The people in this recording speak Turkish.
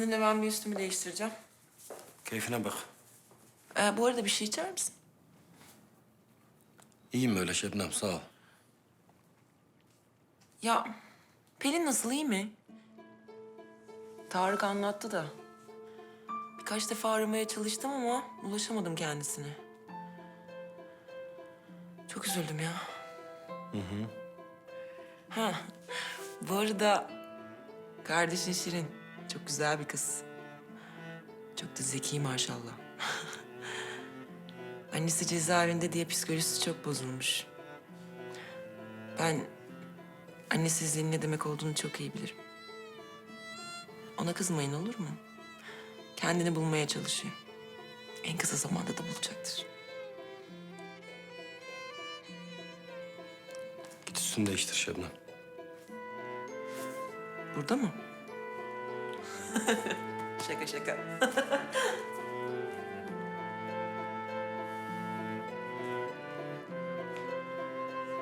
Seninle ben bir üstümü değiştireceğim. Keyfine bak. Ee, bu arada bir şey içer misin? İyiyim öyle Şebnem sağ ol. Ya Pelin nasıl iyi mi? Tarık anlattı da. Birkaç defa aramaya çalıştım ama ulaşamadım kendisine. Çok üzüldüm ya. Hı hı. Ha, bu arada kardeşin Şirin çok güzel bir kız. Çok da zeki maşallah. Annesi cezaevinde diye psikolojisi çok bozulmuş. Ben annesizliğin ne demek olduğunu çok iyi bilirim. Ona kızmayın olur mu? Kendini bulmaya çalışıyor. En kısa zamanda da bulacaktır. Git üstünü değiştir Şebnem. Burada mı? şaka şaka.